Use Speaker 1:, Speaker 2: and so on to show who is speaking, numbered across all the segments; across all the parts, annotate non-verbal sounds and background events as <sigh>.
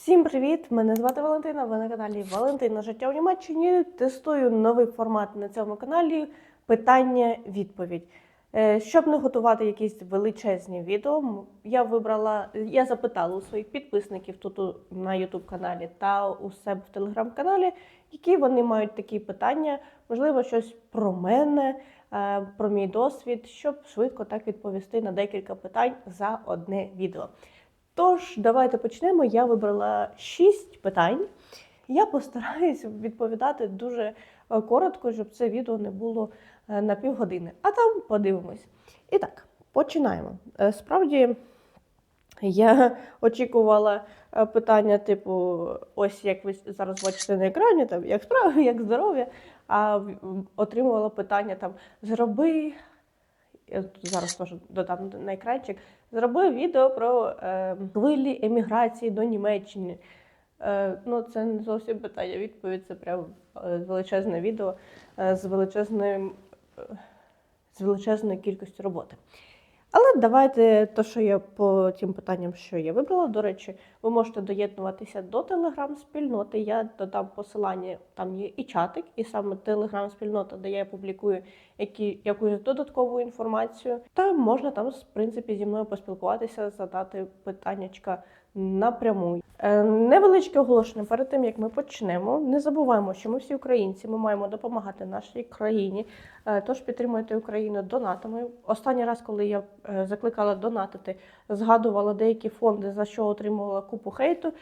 Speaker 1: Всім привіт! Мене звати Валентина. Ви на каналі Валентина Життя в Німеччині. Тестую новий формат на цьому каналі питання-відповідь. Е, Щоб не готувати якісь величезні відео, я вибрала, я запитала у своїх підписників тут на YouTube каналі та у себе в телеграм-каналі, які вони мають такі питання, можливо, щось про мене, е, про мій досвід, щоб швидко так відповісти на декілька питань за одне відео. Тож, давайте почнемо. Я вибрала шість питань. Я постараюсь відповідати дуже е, коротко, щоб це відео не було е, на півгодини. А там подивимось. І так, починаємо. Е, Справді, я очікувала питання, типу, ось як ви зараз бачите на екрані, там як справи, як здоров'я, а отримувала питання там зроби. Я зараз теж додам на екранчик. Зробив відео про е, хвилі еміграції до Німеччини. Е, ну, це не зовсім питання. Відповідь це прям е, величезне відео е, з величезною, е, з величезною кількістю роботи. Але давайте то, що я по тим питанням, що я вибрала. До речі, ви можете доєднуватися до телеграм-спільноти. Я додам посилання, там є і чатик, і саме телеграм-спільнота, де я публікую які, якусь додаткову інформацію. Та можна там, в принципі, зі мною поспілкуватися, задати питаннячка напряму. Е, невеличке оголошення перед тим, як ми почнемо. Не забуваємо, що ми всі українці, ми маємо допомагати нашій країні. Е, Тож підтримуйте Україну донатами. Останній раз, коли я е, закликала донатити, згадувала деякі фонди, за що отримувала купу хейту.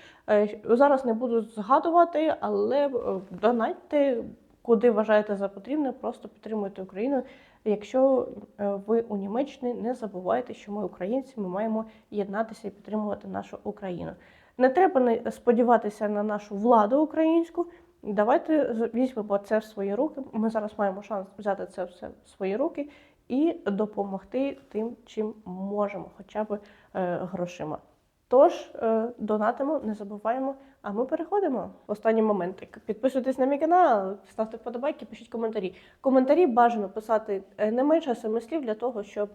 Speaker 1: Зараз не буду згадувати, але донатьте куди вважаєте за потрібне, просто підтримуйте Україну. Якщо е, ви у Німеччині, не забувайте, що ми українці, ми маємо єднатися і підтримувати нашу Україну. Не треба не- сподіватися на нашу владу українську. Давайте візьмемо це в свої руки. Ми зараз маємо шанс взяти це все в свої руки і допомогти тим, чим можемо, хоча б е, грошима. Тож е, донатимо, не забуваємо. А ми переходимо останній момент. Підписуйтесь на мій канал, ставте вподобайки, пишіть коментарі. Коментарі бажано писати е, не менше семи слів для того, щоб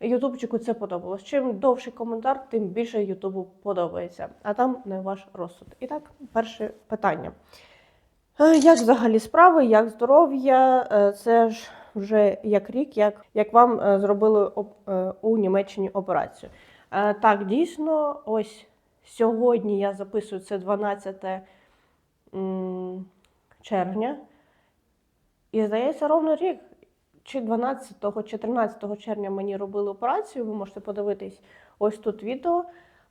Speaker 1: Ютубчику це подобалось. Чим довший коментар, тим більше Ютубу подобається. А там не ваш розсуд. І так, перше питання. Е, Як взагалі справи, як здоров'я? Це ж вже як рік, як, як вам зробили у Німеччині операцію. Е, Так, дійсно, ось сьогодні я записую це 12 м, червня. І здається, ровно рік. Чи 12 чи 13 червня мені робили операцію. Ви можете подивитись ось тут відео.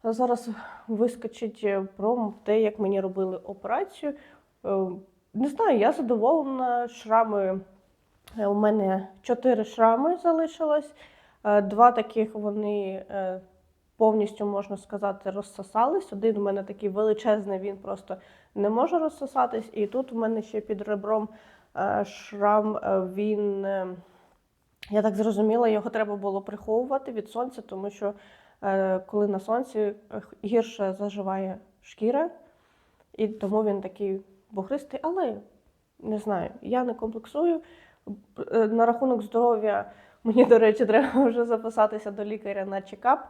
Speaker 1: Зараз вискочить е, про те, як мені робили операцію. Е, Не знаю, я задоволена. Шрами у мене чотири шрами залишилось. Два таких вони повністю, можна сказати, розсосались. Один у мене такий величезний, він просто не може розсосатись. І тут у мене ще під ребром е, шрам, е, він, е, я так зрозуміла, його треба було приховувати від сонця, тому що коли на сонці гірше заживає шкіра, і тому він такий бухристий, але не знаю, я не комплексую. На рахунок здоров'я мені, до речі, <laughs> треба вже записатися до лікаря на чекап.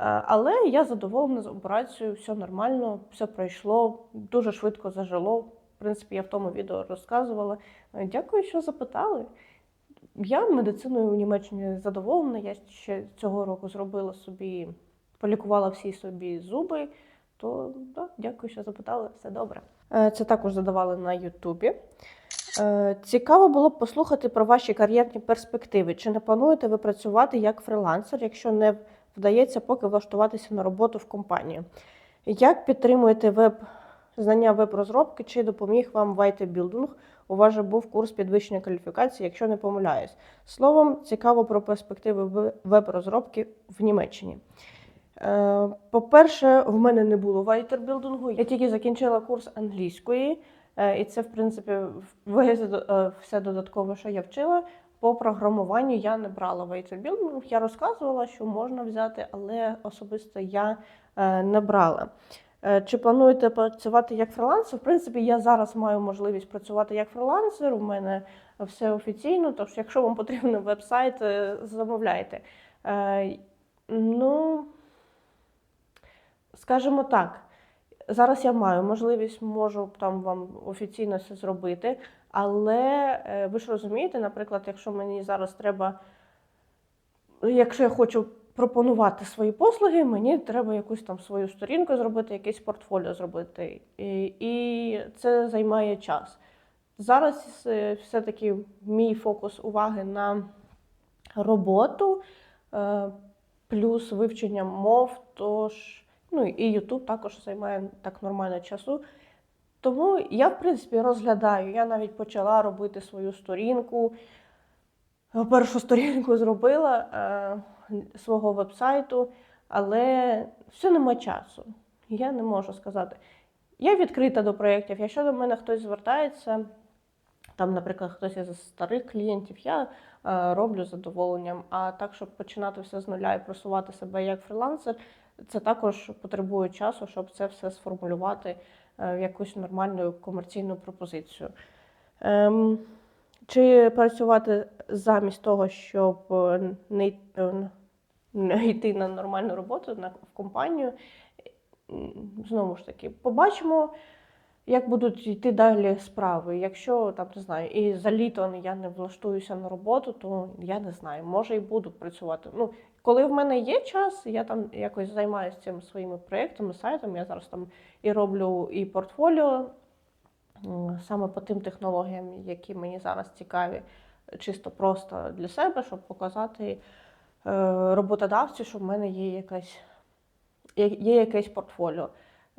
Speaker 1: Е, Але я задоволена з операцією, все нормально, все пройшло, дуже швидко зажило. В принципі, я в тому відео розказувала. Е, Дякую, що запитали. Я медициною в Німеччині задоволена. Я ще цього року зробила собі, полікувала всі собі зуби. То да, дякую, що запитали. Все добре. Е, Це також задавали на Ютубі. Цікаво було б послухати про ваші кар'єрні перспективи. Чи не плануєте ви працювати як фрилансер, якщо не вдається поки влаштуватися на роботу в компанію? Як підтримуєте веб знання веб-розробки, чи допоміг вам вайтебілдинг? У вас же був курс підвищення кваліфікації, якщо не помиляюсь. Словом, цікаво про перспективи веб-розробки в Німеччині. Е, По-перше, в мене не було вайтербілдингу. Я тільки закінчила курс англійської, е, і це, в принципі, весь все додаткове, що я вчила. По програмуванню я не брала вайтербілдинг. Я розказувала, що можна взяти, але особисто я е, не брала. Е, Чи плануєте працювати як фрилансер? В принципі, я зараз маю можливість працювати як фрилансер. У мене все офіційно. Тож, якщо вам потрібен веб-сайт, е, замовляйте. Ну, скажімо так, Зараз я маю можливість, можу там вам офіційно це зробити, але е, ви ж розумієте, наприклад, якщо мені зараз треба, якщо я хочу пропонувати свої послуги, мені треба якусь там свою сторінку зробити, якесь портфоліо зробити. І, і це займає час. Зараз е, все-таки мій фокус уваги на роботу, е, плюс вивчення мов, тож, ну і YouTube також займає так нормально часу. Тому я, в принципі, розглядаю. Я навіть почала робити свою сторінку. Першу сторінку зробила е, свого вебсайту, але все нема часу. Я не можу сказати. Я відкрита до проєктів. Якщо до мене хтось звертається, там, наприклад, хтось із старих клієнтів, я е, роблю задоволенням. А так, щоб починати все з нуля і просувати себе як фрілансер, це також потребує часу, щоб це все сформулювати е, в якусь нормальну комерційну пропозицію. Ем, чи працювати замість того, щоб е, е, не йти на нормальну роботу на, в компанію? Знову ж таки, побачимо, як будуть йти далі справи. Якщо там не знаю, і за літо я не влаштуюся на роботу, то я не знаю, може і буду працювати. Ну, коли в мене є час, я там якось займаюся цим своїми проєктами, сайтом. Я зараз там і роблю і портфоліо саме по тим технологіям, які мені зараз цікаві, чисто просто для себе, щоб показати е, роботодавцю, що в мене є якась є якесь портфоліо.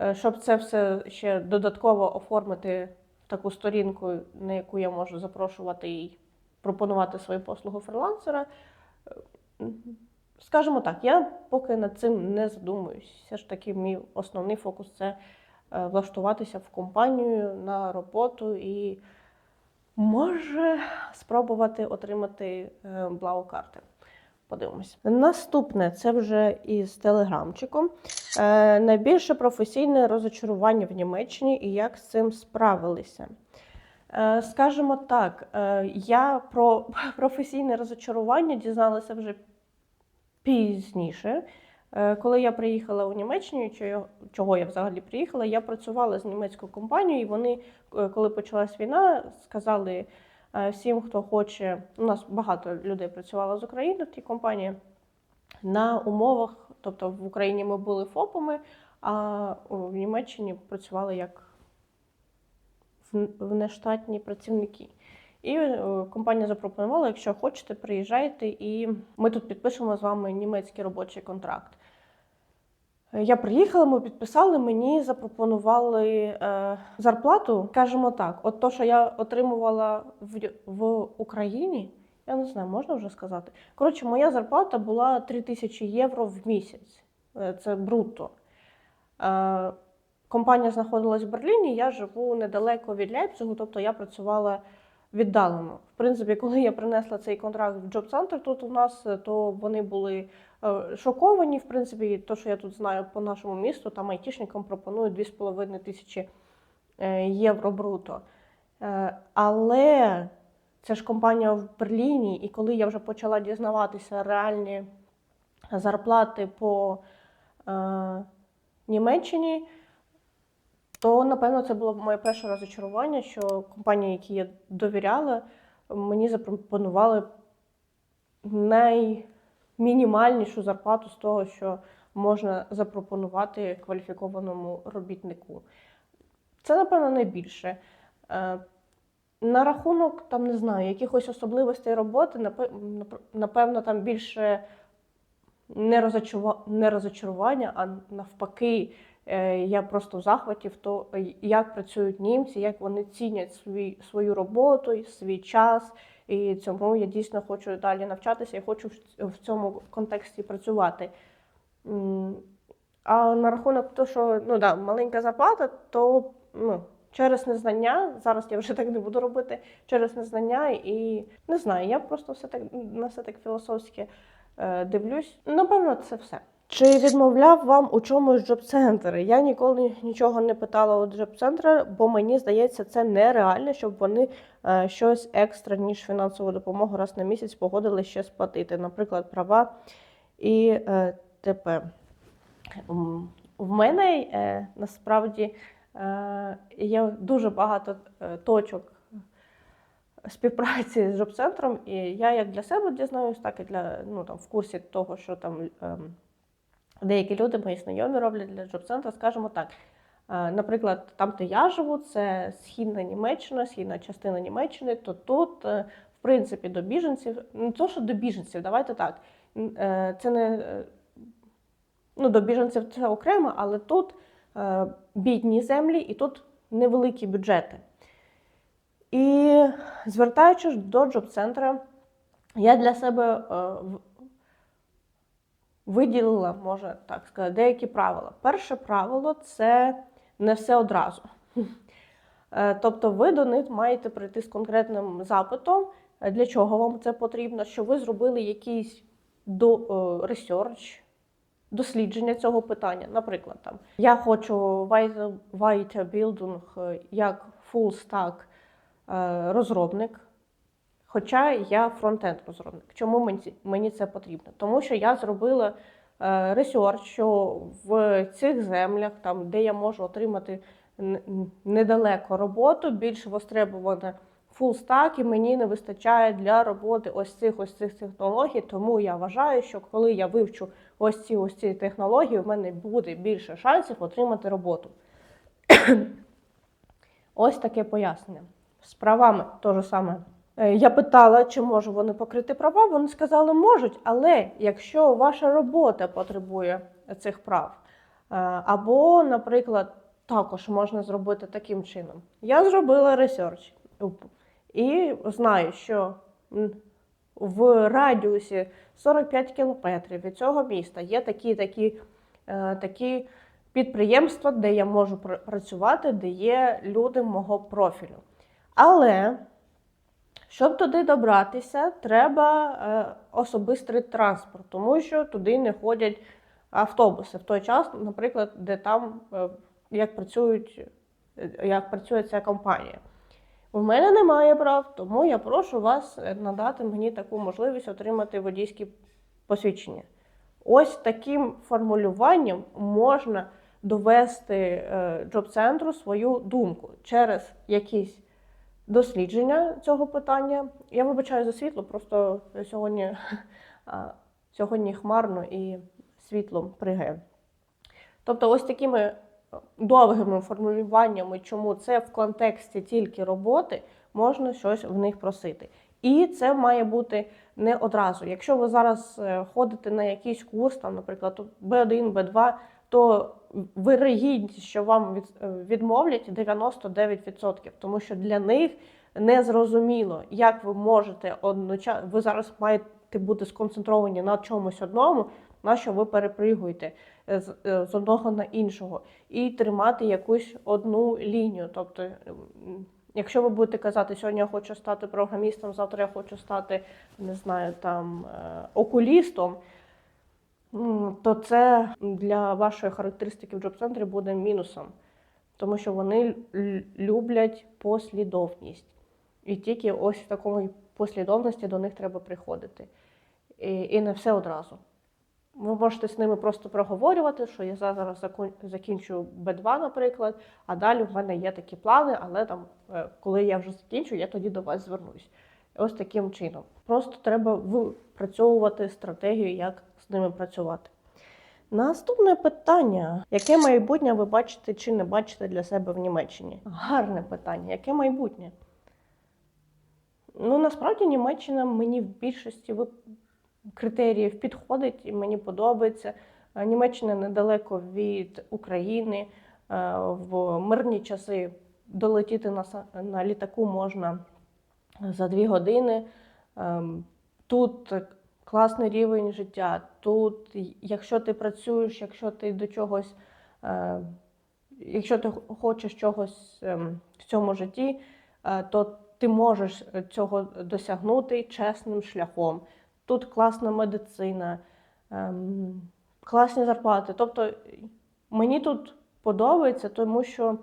Speaker 1: Е, Щоб це все ще додатково оформити в таку сторінку, на яку я можу запрошувати і пропонувати свою послугу фрілансера. Скажімо так, я поки над цим не задумуюсь. Все ж таки, мій основний фокус це е, влаштуватися в компанію на роботу і може спробувати отримати е, блау-карти. Подивимось. Наступне це вже із телеграмчиком. Е, найбільше професійне розочарування в Німеччині і як з цим справилися. Е, скажімо так, е, я про <laughs> професійне розочарування дізналася вже пізніше. Е, Коли я приїхала у Німеччину, чого- я взагалі приїхала, я працювала з німецькою компанією, і вони, е, коли почалась війна, сказали е, всім, хто хоче. У нас багато людей працювало з України в тій компанії на умовах, тобто в Україні ми були ФОПами, а в Німеччині працювали як внештатні працівники. І е, компанія запропонувала, якщо хочете, приїжджайте, і ми тут підпишемо з вами німецький робочий контракт. Е, Я приїхала, ми підписали, мені запропонували е, зарплату. Скажімо так, от то, що я отримувала в, в Україні, я не знаю, можна вже сказати. Коротше, моя зарплата була 3 тисячі євро в місяць. Е, Це брутто. Е, компанія знаходилась в Берліні, я живу недалеко від Лейпцигу, тобто я працювала віддалено. В принципі, коли я принесла цей контракт в Job Center тут у нас, е, то вони були е, шоковані. В принципі, то, що я тут знаю по нашому місту, там айтішникам пропонують 2,5 тисячі е, євро бруто. Але це ж компанія в Берліні, і коли я вже почала дізнаватися реальні зарплати по е, Німеччині, то напевно це було моє перше розочарування, що компанії, які я довіряла, мені запропонували наймінімальнішу зарплату з того, що можна запропонувати кваліфікованому робітнику. Це, напевно, найбільше. Е, На рахунок, там не знаю, якихось особливостей роботи, напе- напевно, там більше не розочарування, а навпаки, я просто в захваті в то, як працюють німці, як вони цінять свій, свою роботу, свій час. І цьому я дійсно хочу далі навчатися і хочу в- цьому контексті працювати. А на рахунок того, що ну, да, маленька зарплата, то ну, через незнання, зараз я вже <laughs> так не буду робити, через незнання і не знаю, я просто все так на все так філософськи е, дивлюсь. Напевно, це все. Чи відмовляв вам у чомусь джоб-центр? Я ніколи нічого не питала у джоб-центра, бо мені здається, це нереально, щоб вони е, щось екстра, ніж фінансову допомогу раз на місяць погодили ще сплатити, наприклад, права і е, т.п. В мене е, насправді є дуже багато точок співпраці з джоб-центром, і я як для себе дізнаюсь, так і для ну там в курсі того, що там ем, деякі люди, мої знайомі роблять для джоб-центру, скажімо так. Е, Наприклад, там, де я живу, це східна Німеччина, східна частина Німеччини, то тут, е, в принципі, до біженців, не то, що до біженців, давайте так. е, Це не ну, до біженців це окремо, але тут бідні землі і тут невеликі бюджети. І звертаючись до джоб-центра, я для себе виділила, може так сказати, деякі правила. Перше правило це не все одразу. Е, Тобто ви до них маєте прийти з конкретним запитом, е, для чого вам це потрібно, що ви зробили якийсь до ресерч, дослідження цього питання. Наприклад, там я хочу Weiterbildung е, як full stack розробник. Хоча я фронтенд розробник. Чому мені, це потрібно? Тому що я зробила е, ресерч, що в цих землях, там, де я можу отримати недалеко роботу, більш востребована фулстак, і мені не вистачає для роботи ось цих ось цих технологій. Тому я вважаю, що коли я вивчу ось ці ось ці технології, в мене буде більше шансів отримати роботу. ось таке пояснення. З правами то саме. Е, Я питала, чи можуть вони покрити права. Вони сказали, можуть, але якщо ваша робота потребує цих прав, е, або, наприклад, також можна зробити таким чином. Я зробила ресерч і знаю, що в радіусі 45 кілометрів від цього міста є такі, такі, е, такі підприємства, де я можу працювати, де є люди мого профілю. Але щоб туди добратися, треба е, особистий транспорт, тому що туди не ходять автобуси в той час, наприклад, де там е, як працюють, е, як працює ця компанія. У мене немає прав, тому я прошу вас надати мені таку можливість отримати водійське посвідчення. Ось таким формулюванням можна довести джоб-центру свою думку через якісь дослідження цього питання. Я вибачаю за світло, просто сьогодні, сьогодні хмарно і світло пригає. Тобто, ось такими довгими формулюваннями, чому це в контексті тільки роботи, можна щось в них просити. І це має бути не одразу. Якщо ви зараз е, ходите на якийсь курс, там, наприклад, B1, B2, то вирогідність, що вам е, відмовлять 99%, тому що для них не зрозуміло, як ви можете одночасно. Ви зараз маєте бути сконцентровані на чомусь одному, на що ви перепригуєте е, з, е, одного на іншого, і тримати якусь одну лінію. Тобто, якщо ви будете казати, сьогодні я хочу стати програмістом, завтра я хочу стати, не знаю, там окулістом. То це для вашої характеристики в джоб-центрі буде мінусом, тому що вони люблять послідовність. І тільки ось в такому послідовності до них треба приходити. І, і не все одразу. Ви можете з ними просто проговорювати, що я зараз закінчу Б2, наприклад, а далі в мене є такі плани, але там, е, коли я вже закінчу, я тоді до вас звернусь. Ось таким чином. Просто треба випрацьовувати стратегію, як ними працювати. Наступне питання: яке майбутнє ви бачите чи не бачите для себе в Німеччині? Гарне питання. Яке майбутнє? Ну, насправді Німеччина мені в більшості критеріїв підходить і мені подобається. Е, Німеччина недалеко від України. Е, В мирні часи долетіти на, на літаку можна за дві години. Ем, Тут класний рівень життя. Тут, якщо ти працюєш, якщо ти до чогось, е, якщо ти хочеш чогось ем, в цьому житті, е, то ти можеш цього досягнути чесним шляхом. Тут класна медицина, ем, класні зарплати. Тобто мені тут подобається, тому що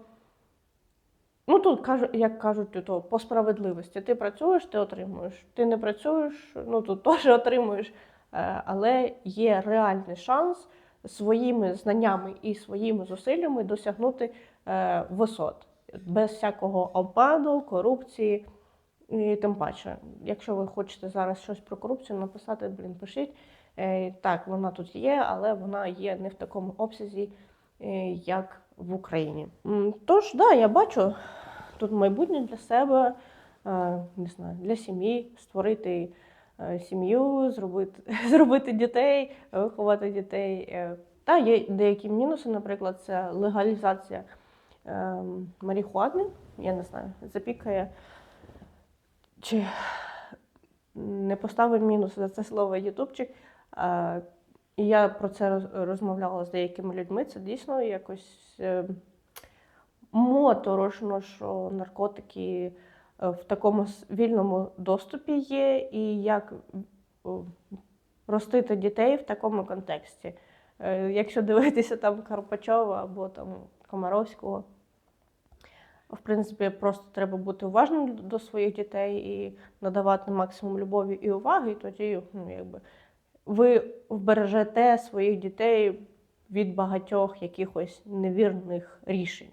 Speaker 1: Ну тут кажу, як кажуть, то по справедливості. Ти працюєш, ти отримуєш. Ти не працюєш, ну тут <laughs> теж отримуєш. Е, Але є реальний шанс своїми знаннями і своїми зусиллями досягнути е, висот без всякого обману, корупції. І тим паче, якщо ви хочете зараз щось про корупцію написати, блін, пишіть. Е, Так, вона тут є, але вона є не в такому обсязі, як в Україні. Тож, да, я бачу тут майбутнє для себе, е, не знаю, для сім'ї, створити е, сім'ю, зробити, <laughs> зробити дітей, виховати дітей. Е, Та є деякі мінуси, наприклад, це легалізація е, марихуани, я не знаю, запікає. Чи не поставив мінус за це слово Ютубчик. І я про це розмовляла з деякими людьми. Це дійсно якось е, моторошно, що наркотики е, в такому вільному доступі є, і як е, ростити дітей в такому контексті. Якщо дивитися там Карпачова або там Комаровського, в принципі, просто треба бути уважним до своїх дітей і надавати максимум любові і уваги, і тоді ну, якби, ви вбережете своїх дітей від багатьох якихось невірних рішень.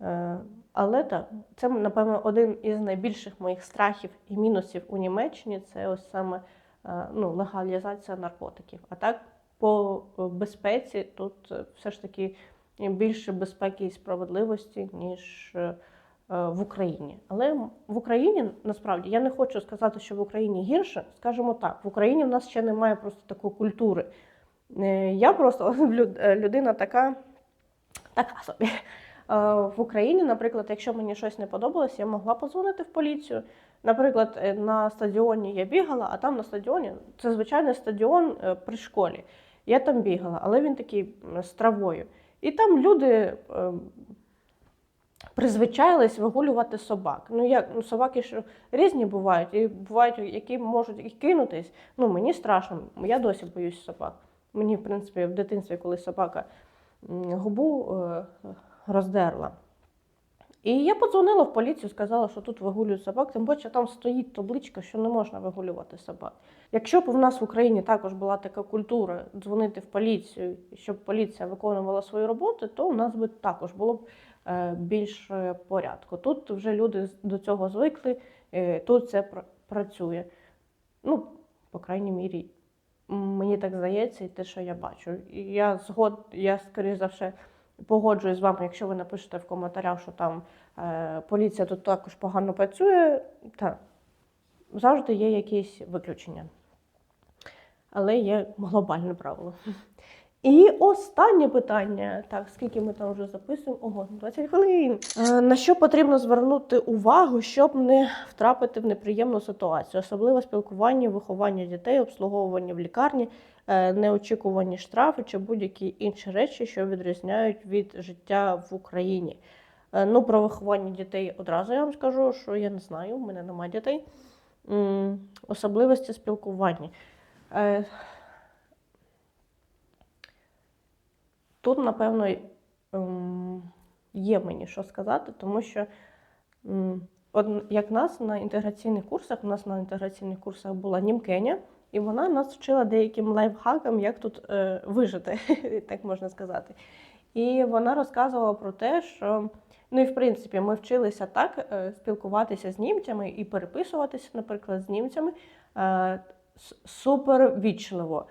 Speaker 1: Е, Але так, це, напевно, один із найбільших моїх страхів і мінусів у Німеччині це ось саме е, ну, легалізація наркотиків. А так, по е, безпеці тут все ж таки більше безпеки і справедливості, ніж в Україні. Але в Україні насправді я не хочу сказати, що в Україні гірше. Скажімо так, в Україні в нас ще немає просто такої культури. Е, Я просто <laughs> е, людина така, така собі. Е, В Україні, наприклад, якщо мені щось не подобалось, я могла позвонити в поліцію. Наприклад, е, на стадіоні я бігала, а там на стадіоні це звичайний стадіон е, при школі. Я там бігала, але він такий з травою. І там люди призвичайлись вигулювати собак. Ну як ну, собаки ж різні бувають, і бувають, які можуть і кинутись. Ну мені страшно, я досі боюсь собак. Мені, в принципі, в дитинстві, коли собака губу е, роздерла. І я подзвонила в поліцію, сказала, що тут вигулюють собак, тим більше там стоїть табличка, що не можна вигулювати собак. Якщо б у нас в Україні також була така культура дзвонити в поліцію, щоб поліція виконувала свою роботу, то у нас би також було б е, порядку. Тут вже люди до цього звикли, е, тут це працює. Ну, по крайній мірі, мені так здається, і те, що я бачу. Я згод, я скоріш за все погоджуюсь з вами, якщо ви напишете в коментарях, що там е, поліція тут також погано працює, так, завжди є якісь виключення. Але є глобальне правило. І останнє питання. Так, скільки ми там вже записуємо? Ого, 20 хвилин. Е, На що потрібно звернути увагу, щоб не втрапити в неприємну ситуацію, особливо спілкування, виховання дітей, обслуговування в лікарні, е, неочікувані штрафи чи будь-які інші речі, що відрізняють від життя в Україні. Е, Ну, про виховання дітей одразу я вам скажу, що я не знаю, в мене немає дітей. Особливості спілкування. Тут, напевно, ем, є мені що сказати, тому що як нас на інтеграційних курсах, у нас на інтеграційних курсах була німкеня, і вона нас вчила деяким лайфхакам, як тут е, вижити, <laughs> так можна сказати. І вона розказувала про те, що ну і в принципі ми вчилися так е, спілкуватися з німцями і переписуватися, наприклад, з німцями е, супер вічливо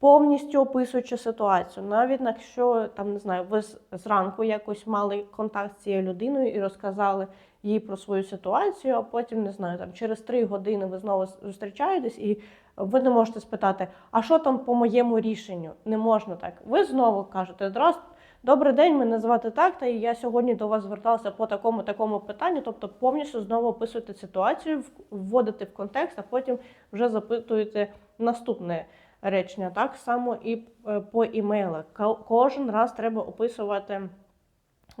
Speaker 1: повністю описуючи ситуацію. Навіть якщо там не знаю, ви зранку якось мали контакт з цією людиною і розказали їй про свою ситуацію, а потім не знаю, там через три години ви знову зустрічаєтесь, і ви не можете спитати, а що там по моєму рішенню? Не можна так. Ви знову кажете, «Здравствуйте, Добрий день, мене звати так, та і я сьогодні до вас зверталася по такому такому питанню. Тобто повністю знову описуєте ситуацію, вводите в контекст, а потім вже запитуєте наступне речення. Так само і е, по імейлах. Кожен раз треба описувати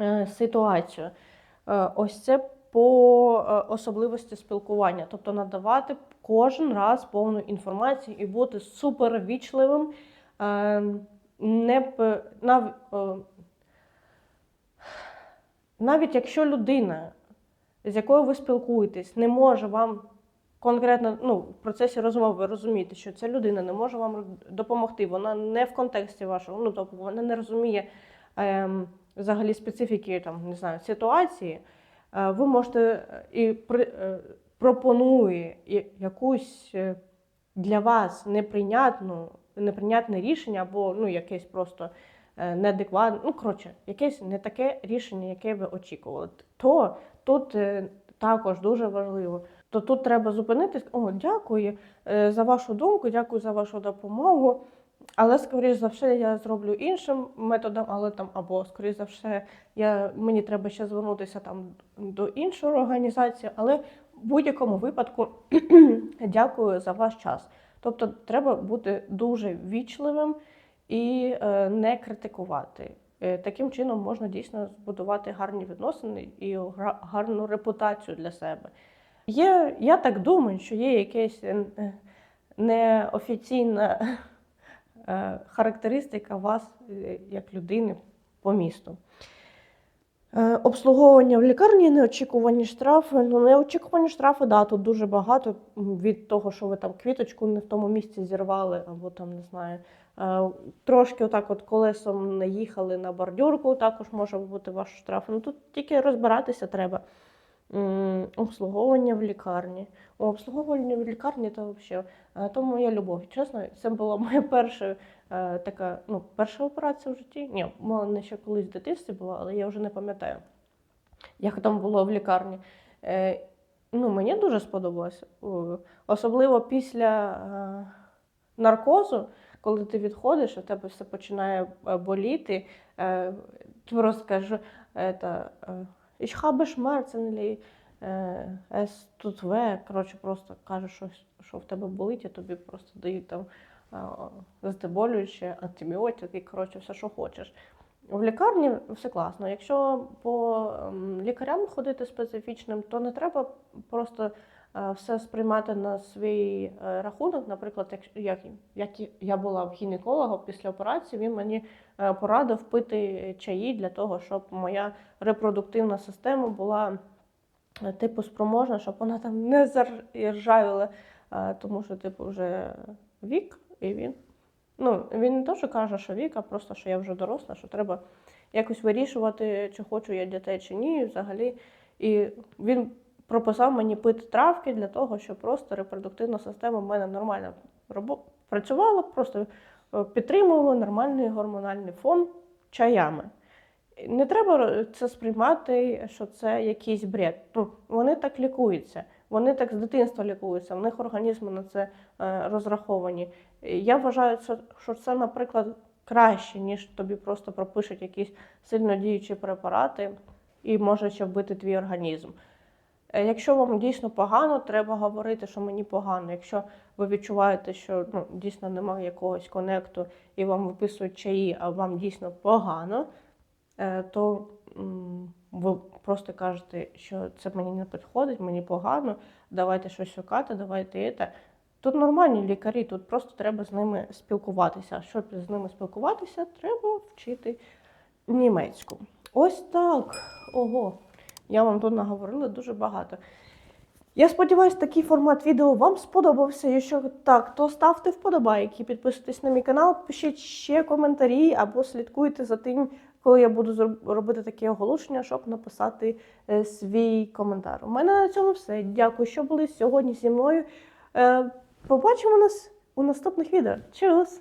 Speaker 1: е, ситуацію. Е, Ось це по особливості спілкування, тобто надавати кожен раз повну інформацію і бути супервічливим. Не нав, навіть якщо людина, з якою ви спілкуєтесь, не може вам конкретно ну, в процесі розмови ви розумієте, що ця людина не може вам допомогти, вона не в контексті вашого, ну тобто вона не розуміє ем, взагалі специфіки там, не знаю, ситуації, е, ви можете е, і при, е, пропонує якусь е, для вас неприйнятну, неприйнятне рішення, або ну, якесь просто е, неадекватне, ну коротше, якесь не таке рішення, яке ви очікували. То тут також дуже важливо. То тут треба зупинитись. О, дякую е, за вашу думку, дякую за вашу допомогу. Але, скоріш за все, я зроблю іншим методом, але там, або, скоріш за все, я, мені треба ще звернутися там до іншої організації, але в будь-якому випадку <clears throat> дякую за ваш час. Тобто треба бути дуже вічливим і е, не критикувати. Е, Таким чином можна дійсно збудувати гарні відносини і гарну репутацію для себе. Є, я так думаю, що є якесь е, е, неофіційна е, характеристика вас як людини по місту. Обслуговування в лікарні, неочікувані штрафи. Ну, неочікувані штрафи, да, тут дуже багато від того, що ви там квіточку не в тому місці зірвали, або там не знаю. Трошки отак от колесом наїхали на бордюрку, також може бути ваш штраф. Ну тут тільки розбиратися треба. Обслуговування в лікарні. Обслуговування в лікарні то взагалі. То моя любов. Чесно, це була моя перша е, така, ну, перша операція в житті. Ні, мала не ще колись в дитинстві була, але я вже не пам'ятаю, як там було в лікарні. Е, ну, мені дуже сподобалося. Особливо після е, наркозу, коли ти відходиш, у тебе все починає боліти. Ти просто е, ich habe Schmerzen, е, es tut weh. Коротше, просто кажеш, що, що в тебе болить, я тобі просто дають там застеболюючи, антибіотики, коротше, все, що хочеш. В лікарні все класно. Якщо по лікарям ходити специфічним, то не треба просто все сприймати на свій е, рахунок. Наприклад, як, як, я була в гінеколога після операції, він мені е, порадив пити чаї для того, щоб моя репродуктивна система була е, типу спроможна, щоб вона там не заржавіла, е, тому що типу вже вік, і він. Ну, він не то, що каже, що вік, а просто що я вже доросла, що треба якось вирішувати, чи хочу я дітей, чи ні, взагалі. І він прописав мені пити травки для того, щоб просто репродуктивна система в мене нормально працювала, просто е, підтримувала нормальний гормональний фон чаями. Не треба це сприймати, що це якийсь бред. Ну, вони так лікуються, вони так з дитинства лікуються, в них організми на це е, розраховані. Я вважаю, що- це, наприклад, краще, ніж тобі просто пропишуть якісь сильно діючі препарати і може ще вбити твій організм. Е, Якщо вам дійсно погано, треба говорити, що мені погано. Якщо ви відчуваєте, що ну, дійсно немає якогось конекту і вам виписують чаї, а вам дійсно погано, е, то ви просто кажете, що це мені не підходить, мені погано, давайте щось шукати, давайте це. Тут нормальні лікарі, тут просто треба з ними спілкуватися. Щоб з ними спілкуватися, треба вчити німецьку. Ось так. Ого. Я вам тут наговорила дуже багато. Я сподіваюся, такий формат відео вам сподобався. Якщо так, то ставте вподобайки, підписуйтесь на мій канал, пишіть ще коментарі або слідкуйте за тим, коли я буду робити такі оголошення, щоб написати е, свій коментар. У мене на цьому все. Дякую, що були сьогодні зі мною. Е, побачимо нас у наступних відео. Чус!